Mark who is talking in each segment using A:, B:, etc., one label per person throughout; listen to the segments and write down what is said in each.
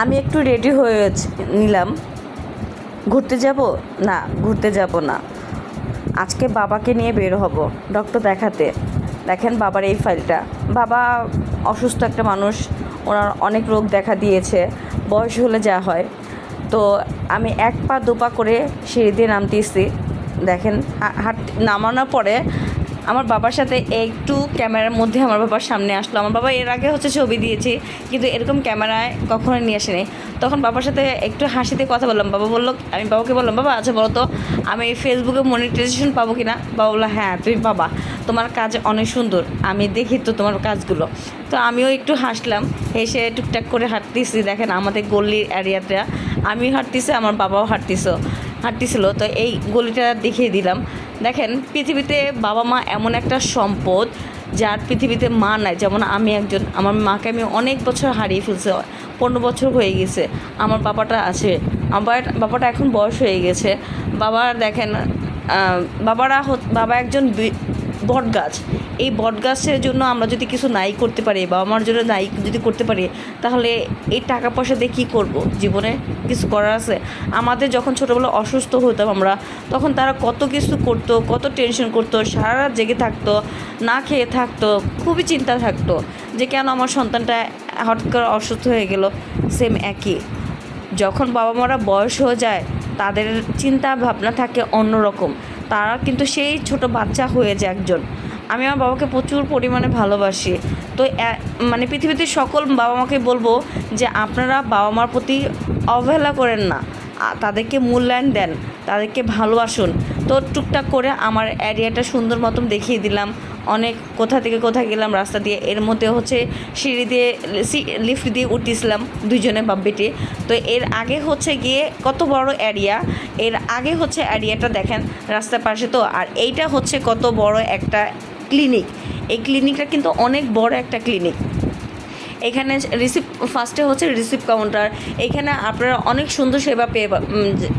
A: আমি একটু রেডি হয়ে নিলাম। ঘুরতে যাব? না, ঘুরতে যাব না। আজকে বাবাকে নিয়ে বের হব ডক্টর দেখাতে। দেখেন বাবার এই ফাইলটা বাবা অসুস্থ একটা মানুষ, ওনার অনেক রোগ দেখা দিয়েছে, বয়স হলে যা হয়। তো আমি এক পা দু পা করে সিঁড়ি দিয়ে নামতেছি। দেখেন হাট, নামানোর পরে আমার বাবার সাথে একটু ক্যামেরার মধ্যে আমার বাবার সামনে আসলো। আমার বাবা এর আগে হচ্ছে ছবি দিয়েছি, কিন্তু এরকম ক্যামেরায় কখনো নিয়ে আসেনি তখন বাবার সাথে একটু হাসিতে কথা বললাম। বাবা বলল, আমি বাবাকে বললাম, বাবা আচ্ছা বলো তো, আমি ফেসবুকে মনিটাইজেশন পাবো কি না বাবা বলল হ্যাঁ তুমি বাবা তোমার কাজ অনেক সুন্দর, আমি দেখি তো তোমার কাজগুলো। তো আমিও একটু হাসলাম, হেসে টুকটাক করে হাঁটতেছি। দেখেন আমাদের গল্লির এরিয়াটা আমিও হাঁটতেছি, আমার বাবাও হাঁটতেছ, হাঁটতেছিল। তো এই গলিটা দেখিয়ে দিলাম। দেখেন, পৃথিবীতে বাবা মা এমন একটা সম্পদ যার পৃথিবীতে মা নাই। যেমন আমি একজন, আমার মাকে আমি অনেক বছর হারিয়ে ফেলছি, পনেরো বছর হয়ে গেছে, আমার বাবাটা আছে। আমার বাবাটা এখন বয়স হয়ে গেছে। বাবার দেখেন বাবারা বাবা একজন বট গাছ এই বট গাছের জন্য আমরা যদি কিছু নাই করতে পারি বাবা মার জন্য নাই যদি করতে পারি, তাহলে এই টাকা পয়সা দিয়ে কী করব? জীবনে কিছু করার আছে? আমাদের যখন ছোটোবেলা অসুস্থ হতাম আমরা, তখন তারা কত কিছু করতো, কত টেনশন করতো, সারা রাত জেগে থাকতো, না খেয়ে থাকতো, খুবই চিন্তা থাকতো যে কেন আমার সন্তানটা হঠাৎ করে অসুস্থ হয়ে গেল। সেম একই। যখন বাবা মারা বয়স হয়ে যায়, তাদের চিন্তা ভাবনা থাকে অন্যরকম। তারা কিন্তু সেই ছোট বাচ্চা হয়েছে একজন। আমি আমার বাবাকে প্রচুর পরিমাণে ভালোবাসি। তো মানে পৃথিবীতে সকল বাবা মাকে বলব যে আপনারা বাবা মার প্রতি অবহেলা করেন না। তাদেরকে মূল্যায়ন দেন, তাদেরকে ভালোবাসুন। তো টুকটাক করে আমার এরিয়াটা সুন্দর মতন দেখিয়ে দিলাম। অনেক কোথা থেকে কোথায় গেলাম, রাস্তা দিয়ে। এর মধ্যে হচ্ছে সিঁড়ি দিয়ে লিফট দিয়ে উঠতেছিলাম দুজনে বাপ বেটে তো এর আগে হচ্ছে গিয়ে কত বড় এরিয়া এর আগে হচ্ছে এরিয়াটা দেখেন রাস্তার পাশে তো। আর এইটা হচ্ছে কত বড় একটা ক্লিনিক এই ক্লিনিকটা কিন্তু অনেক বড় একটা ক্লিনিক এখানে রিসিপ ফার্স্টে হচ্ছে রিসিপ কাউন্টার এখানে আপনারা অনেক সুন্দর সেবা পেয়ে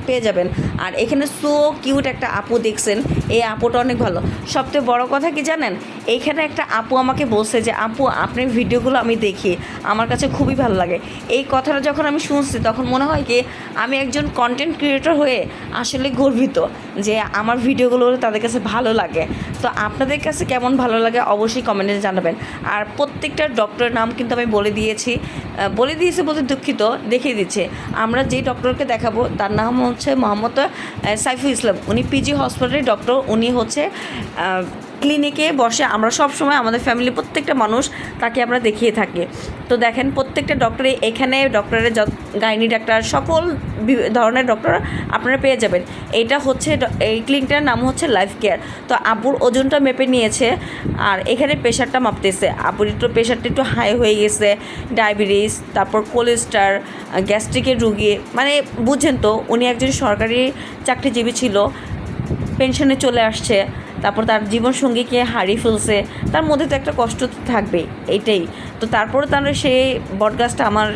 A: পেয়ে যাবেন। আর এখানে সো কিউট একটা আপু দেখছেন। এই আপুটা অনেক ভালো। সবথেকে বড় কথা কি জানেন? এইখানে একটা আপু আমাকে বলছে যে, আপু আপনার ভিডিওগুলো আমি দেখি। আমার কাছে খুবই ভালো লাগে। এই কথাটা যখন আমি শুনছি, তখন মনে হয় কি, আমি একজন কন্টেন্ট ক্রিয়েটর হয়ে আসলে গর্বিত যে, আমার ভিডিওগুলো তাদের কাছে ভালো লাগে। তো আপনাদের কাছে কেমন ভালো লাগে অবশ্যই কমেন্টে জানাবেন। আর প্রত্যেকটা ডক্টরের নাম কিন্তু আমি বলে দিয়েছি। বলে দিয়েছে বলতে দুঃখিত, দেখিয়ে দিচ্ছে। আমরা যেই ডক্টরকে দেখাবো, তার নাম হচ্ছে মোহাম্মদ সাইফুল ইসলাম। উনি পিজি হসপিটালের ডক্টর উনি হচ্ছে ক্লিনিকে বসে আমরা সব সময় আমাদের ফ্যামিলি প্রত্যেকটা মানুষ তাকে আমরা দেখিয়ে থাকি। তো দেখেন প্রত্যেকটা ডক্টরে এখানে ডক্টরের গাইনি ডাক্তার সকল ধরনের ডক্টর আপনারা পেয়ে যাবেন। এইটা হচ্ছে এই ক্লিনিকটার নাম হচ্ছে লাইফ কেয়ার তো আবুর ওজনটা মেপে নিয়েছে আর এখানে প্রেশারটা মাপতেছে। আবুর একটু প্রেশারটা একটু হাই হয়ে গেছে ডায়াবেটিস তারপর কোলেস্টার গ্যাস্ট্রিকের রুগী। মানে বুঝছেন তো, উনি একজন সরকারি চাকরিজীবী ছিল পেনশনে চলে আসছে। তারপর তার জীবন সঙ্গীকে হারিয়ে ফেলছে, তার মধ্যে তো একটা কষ্ট থাকবে এটাই। তো তারপরে তার সেই বটগাছটা আমার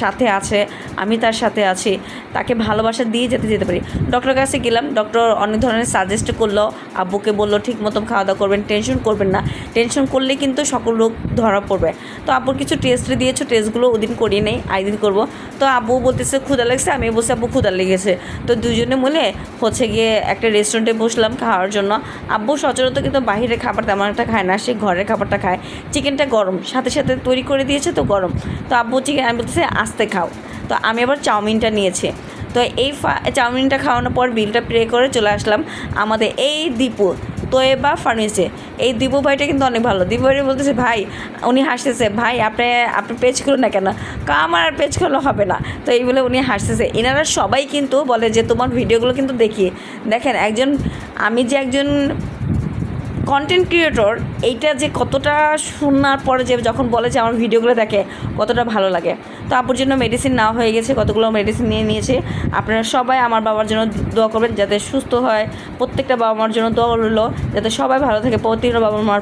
A: সাথে আছে, আমি তার সাথে আছি, তাকে ভালোবাসা দিয়ে যেতে যেতে পারি। ডক্টরের কাছে গেলাম ডক্টর অনেক ধরনের সাজেস্ট করল, আব্বুকে বলল, ঠিক মতন খাওয়া দাওয়া করবেন টেনশন করবেন না। টেনশন করলে কিন্তু সকল রোগ ধরা পড়বে। তো আব্বুর কিছু টেস্ট দিয়েছ টেস্টগুলো ওদিন করিয়ে নেই আইদিন করব। তো আব্বু বলতেছে ক্ষুদা লাগছে। আমি বলছি, আব্বু ক্ষুদা লেগেছে। তো দুজনে মিলে হচ্ছে গিয়ে একটা রেস্টুরেন্টে বসলাম খাওয়ার জন্য। আব্বু সচরাচর কিন্তু বাইরের খাবার তেমন একটা খায় না, সে ঘরের খাবারটা খায়। চিকেনটা গরম, সাথে সাথে তৈরি করে দিয়েছে, তো গরম। তো আব্বু চিকেন আমি বলতেছি আস্তে খাও। তো আমি আবার চাউমিনটা নিয়েছি। তো এই চাউমিনটা খাওয়ানোর পর বিলটা পে করে চলে আসলাম আমাদের এই দীপু। তোয়েবা ফার্নিচে এই দীপু ভাইটা কিন্তু অনেক ভালো। দীপু ভাই বলতেছে, ভাই, উনি হাসতেছে, ভাই, আপনি আপনি পেজ খুলো না কেন? আমার আর পেজ খোলা হবে না। তো এই বলে উনি হাসতেছে। এনারা সবাই কিন্তু বলে যে, তোমার ভিডিওগুলো কিন্তু দেখি। দেখেন, একজন, আমি যে একজন কন্টেন্ট ক্রিয়েটর এইটা যে কতটা শোনার পরে যে যখন বলে যে আমার ভিডিওগুলো দেখে কতটা ভালো লাগে। তো আপুর জন্য মেডিসিন না হয়ে গেছে, কতগুলো মেডিসিন নিয়ে নিয়েছে। আপনারা সবাই আমার বাবার জন্য দোয়া করবেন যাতে সুস্থ হয়। প্রত্যেকটা বাবা মার জন্য দোয়া রইল যাতে সবাই ভালো থাকে। প্রত্যেকটা বাবা মার